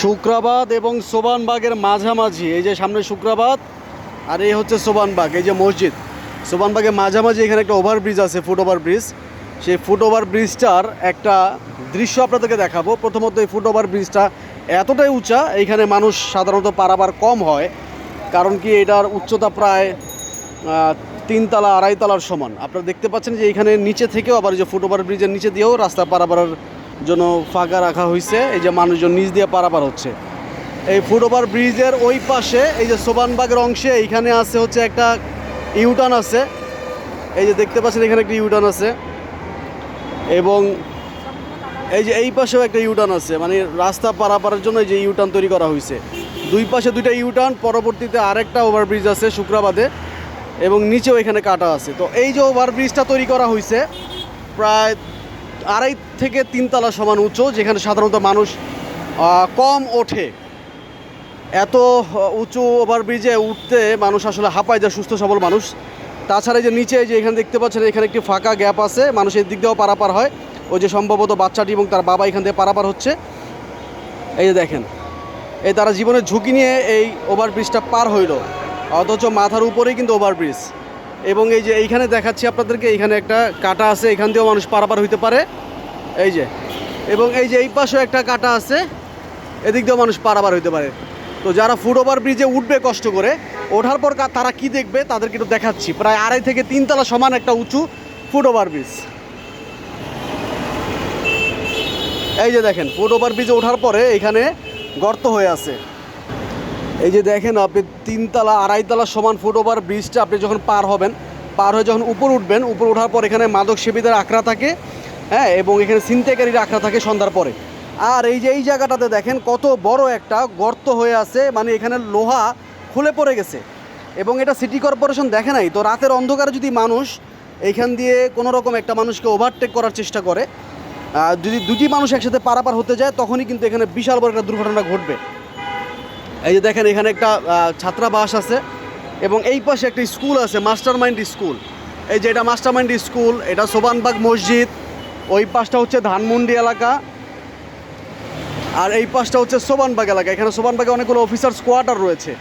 শুক্রাবাদ এবং সোবানবাগের মাঝামাঝি, এই যে সামনে শুক্রাবাদ আর এই হচ্ছে সোবানবাগ, এই যে মসজিদ। সোবানবাগের মাঝামাঝি এখানে একটা ওভারব্রিজ আছে ফুট ওভার ব্রিজ সেই ফুট ওভার ব্রিজটার একটা দৃশ্য আপনাদেরকে দেখাবো। প্রথমত এই ফুট ওভার ব্রিজটা এতটাই উঁচা, এইখানে মানুষ সাধারণত পারাবার কম হয়, কারণ কি এটার উচ্চতা প্রায় তিনতলা, আড়াইতলার সমান। আপনারা দেখতে পাচ্ছেন যে এখানে নিচে থেকেও আবার যে ফুট ওভার ব্রিজের নিচে দিয়েও রাস্তা পারাপারের জন্য ফাঁকা রাখা হয়েছে এই যে মানুষজন নিচ দিয়ে পারাপার হচ্ছে। এই ফুট ওভার ব্রিজের ওই পাশে, এই যে সোবানবাগের অংশে, এইখানে আছে হচ্ছে একটা ইউটার্ন আছে। এই যে দেখতে পাচ্ছেন, এখানে একটা ইউটার্ন আছে। এবং এই যে এই পাশেও একটা ইউটার্ন আছে মানে রাস্তা পারাপারের জন্য এই যে ইউটার্ন তৈরি করা হয়েছে দুই পাশে দুইটা ইউটার্ন, পরবর্তীতে আরেকটা ওভারব্রিজ আছে শুক্রাবাদে, এবং নিচেও এখানে কাটা আছে। তো এই যে ওভারব্রিজটা তৈরি করা হয়েছে প্রায় আড়াই থেকে তিনতলা সমান উঁচু, যেখানে সাধারণত মানুষ কম ওঠে। এত উঁচু ওভারব্রিজে উঠতে মানুষ আসলে হাঁপায় যায়, সুস্থ সবল মানুষ। তাছাড়া যে নিচে যে এখানে দেখতে পাচ্ছেন, এখানে একটি ফাঁকা গ্যাপ আছে, মানুষ এর দিক দিয়েও পারাপার হয়। ওই যে সম্ভবত বাচ্চাটি এবং তার বাবা এখান থেকে পারাপার হচ্ছে। এই যে দেখেন, এই তারা জীবনের ঝুঁকি নিয়ে এই ওভারব্রিজটা পার হইল। অথচ মাথার উপরেই কিন্তু ওভারব্রিজ। এবং এই যে এইখানে দেখাচ্ছি আপনাদেরকে, এইখানে একটা কাটা আছে, এখান দিয়েও মানুষ পারাপার হইতে পারে। এই যে, এবং এই যে এই পাশেও একটা কাটা আছে, এদিক দিয়েও মানুষ পারাপার হইতে পারে। তো যারা ফুট ওভার ব্রিজে উঠবে কষ্ট করে, ওঠার পর তারা কি দেখবে? তাদেরকে একটু দেখাচ্ছি। প্রায় আড়াই থেকে তিনতলা সমান একটা উঁচু ফুট ওভার ব্রিজ এই যে দেখেন ফুট ওভার ব্রিজে ওঠার পরে এখানে গর্ত হয়ে আছে। এই যে দেখেন আপনি তিনতলা, আড়াইতলা সমান ফুট ওভার ব্রিজটা আপনি যখন পার হবেন, পার হয়ে যখন উপর উঠবেন, উপর ওঠার পর এখানে মাদক সেবীদের আখড়া থাকে হ্যাঁ এবং এখানে ছিনতাইকারীর আখড়া থাকে সন্ধ্যার পরে। আর এই যে এই জায়গাটাতে দেখেন কত বড় একটা গর্ত হয়ে আছে মানে এখানে লোহা খুলে পড়ে গেছে। এবং এটা সিটি কর্পোরেশন দেখে নাই, তো রাতের অন্ধকারে যদি মানুষ এইখান দিয়ে কোনো রকম একটা মানুষকে ওভারটেক করার চেষ্টা করে যদি দুটি মানুষ একসাথে পারাপার হতে যায়, তখনই কিন্তু এখানে বিশাল বড় একটা দুর্ঘটনা ঘটবে। এই যে দেখেন, এখানে একটা ছাত্রাবাস আছে এবং এই পাশে একটা স্কুল আছে মাস্টার মাইন্ড স্কুল। এই যে এটা মাস্টার মাইন্ড স্কুল, এটা সোবানবাগ মসজিদ, ওই পাশটা হচ্ছে ধানমন্ডি এলাকা, আর এই পাশটা হচ্ছে সোবানবাগ এলাকা। এখানে সোবানবাগে অনেকগুলো অফিসার কোয়ার্টার রয়েছে।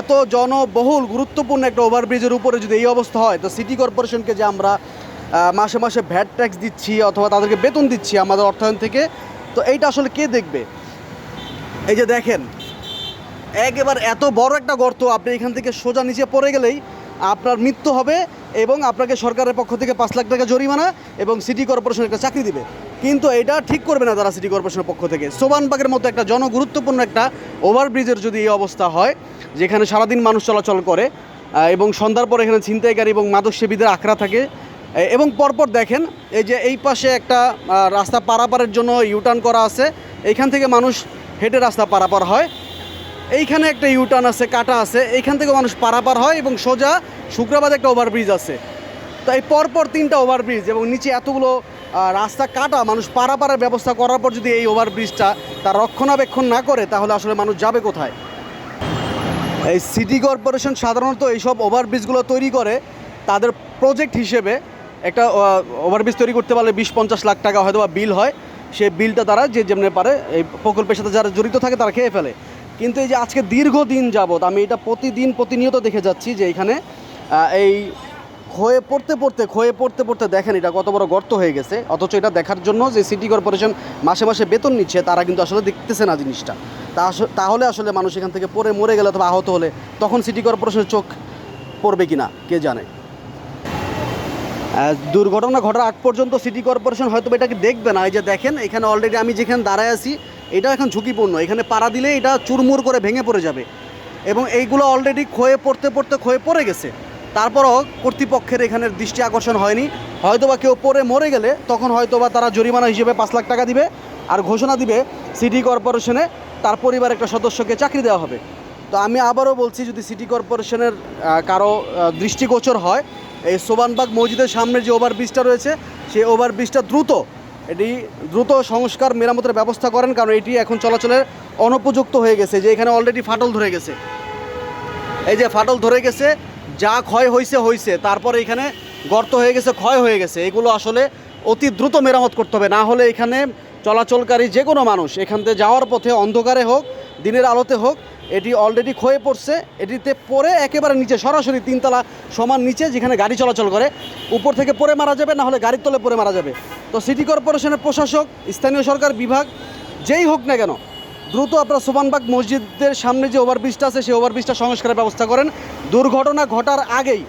এত জনবহুল, গুরুত্বপূর্ণ একটা ওভারব্রিজের উপরে যদি এই অবস্থা হয়, তো সিটি কর্পোরেশনকে যে আমরা মাসে মাসে ভ্যাট ট্যাক্স দিচ্ছি অথবা তাদেরকে বেতন দিচ্ছি আমাদের অর্থায়ন থেকে, তো এইটা আসলে কে দেখবে? এই যে দেখেন একেবার এত বড় একটা গর্ত, আপনি এখান থেকে সোজা নিচে পড়ে গেলেই আপনার মৃত্যু হবে এবং আপনাকে সরকারের পক্ষ থেকে পাঁচ লাখ টাকা জরিমানা এবং সিটি কর্পোরেশন একটা চাকরি দিবে। কিন্তু এটা ঠিক করবে না তারা সিটি কর্পোরেশনের পক্ষ থেকে। সোবানবাগের মতো একটা জনগুরুত্বপূর্ণ একটা ওভারব্রিজের যদি এই অবস্থা হয়, যেখানে সারাদিন মানুষ চলাচল করে এবং সন্ধ্যার পর এখানে ছিনতাইকারী এবং মাদক সেবীদের আখড়া থাকে এবং পরপর দেখেন, এই যে এই পাশে একটা রাস্তা পারাপারের জন্য ইউটার্ন করা আছে এইখান থেকে মানুষ হেঁটে রাস্তা পারাপার হয়। এইখানে একটা ইউটার্ন আছে, কাটা আছে। এইখান থেকে মানুষ পারাপার হয় এবং সোজা শুক্রাবাদে একটা ওভারব্রিজ আছে। তো এই পরপর তিনটা ওভারব্রিজ এবং নিচে এতগুলো রাস্তা কাটা, মানুষ পারাপারের ব্যবস্থা করার পর যদি এই ওভারব্রিজটা তার রক্ষণাবেক্ষণ না করে, তাহলে আসলে মানুষ যাবে কোথায়? এই সিটি কর্পোরেশন সাধারণত এইসব ওভারব্রিজগুলো তৈরি করে, তাদের প্রজেক্ট হিসেবে একটা ওভারব্রিজ তৈরি করতে পারলে বিশ পঞ্চাশ লাখ টাকা হয়তো বা বিল হয়। সেই বিলটা তারা যে যেমনি পারে, এই প্রকল্পের সাথে যারা জড়িত থাকে, তারা খেয়ে ফেলে। কিন্তু এই যে আজকে দীর্ঘদিন যাবৎ, আমি এটা প্রতিদিন প্রতিনিয়ত দেখে যাচ্ছি যে এখানে এই ক্ষয়ে পড়তে পড়তে, ক্ষয়ে পড়তে পড়তে দেখেন এটা কত বড় গর্ত হয়ে গেছে। অথচ এটা দেখার জন্য যে সিটি কর্পোরেশন মাসে মাসে বেতন নিচ্ছে, তারা কিন্তু আসলে দেখতেছে না জিনিসটা। তাহলে আসলে মানুষ এখান থেকে পড়ে মরে গেলে অথবা আহত হলে তখন সিটি কর্পোরেশনের চোখ পড়বে কি না কে জানে? দুর্ঘটনা ঘটার আগ পর্যন্ত সিটি কর্পোরেশন হয়তো এটাকে দেখবে না। এই যে দেখেন, এখানে অলরেডি আমি যেখানে দাঁড়ায় আছি এটা এখন ঝুঁকিপূর্ণ। এখানে পাড়া দিলে এটা চুরমুর করে ভেঙে পড়ে যাবে। এবং এইগুলো অলরেডি ক্ষয়ে পড়তে পড়তে ক্ষয়ে পড়ে গেছে। তারপরও কর্তৃপক্ষের এখানে দৃষ্টি আকর্ষণ হয়নি। হয়তো বা কেউ পরে মরে গেলে তখন হয়তো বা তারা জরিমানা হিসেবে পাঁচ লাখ টাকা দিবে আর ঘোষণা দিবে সিটি কর্পোরেশনে তার পরিবার একটা সদস্যকে চাকরি দেওয়া হবে। তো আমি আবারও বলছি, যদি সিটি কর্পোরেশনের কারও দৃষ্টিগোচর হয়, এই সোবানবাগ মসজিদের সামনে যে ওভারব্রিজটা রয়েছে, সেই ওভারব্রিজটা দ্রুত এটি দ্রুত সংস্কার মেরামতের ব্যবস্থা করেন, কারণ এটি এখন চলাচলের অনুপযুক্ত হয়ে গেছে, যে এখানে অলরেডি ফাটল ধরে গেছে। এই যে ফাটল ধরে গেছে, যা ক্ষয় হয়েছে হয়েছে তারপরে এখানে গর্ত হয়ে গেছে, ক্ষয় হয়ে গেছে, এগুলো আসলে অতি দ্রুত মেরামত করতে হবে। না হলে এখানে চলাচলকারী যে কোনো মানুষ, এখান থেকে যাওয়ার পথে অন্ধকারে হোক, দিনের আলোতে হোক, এটি অলরেডি ক্ষয়ে পড়ছে। এটিতে পড়ে একেবারে নিচে, সরাসরি তিনতলা সমান নিচে, যেখানে গাড়ি চলাচল করে, উপর থেকে পড়ে মারা যাবে, না হলে গাড়ির তলে পড়ে মারা যাবে। তো সিটি কর্পোরেশনের প্রশাসক, স্থানীয় সরকার, বিভাগ, যেই হোক না কেন, দ্রুত আপনারা সোবানবাগ মসজিদের সামনে যে ওভারব্রিজটা আছে, সেই ওভারব্রিজটা সংস্কারের ব্যবস্থা করেন। দুর্ঘটনা ঘটার আগেই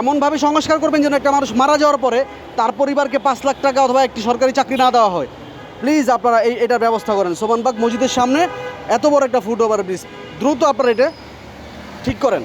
এমনভাবে সংস্কার করবেন যেন একটা মানুষ মারা যাওয়ার পরে তার পরিবারকে পাঁচ লাখ টাকা অথবা একটি সরকারি চাকরি না দেওয়া হয়। প্লিজ আপনারা এই, এটার ব্যবস্থা করেন। সোমানবাগ মসজিদের সামনে এত বড় একটা ফুট ওভার ব্রিজ দ্রুত আপনারা এটা ঠিক করেন।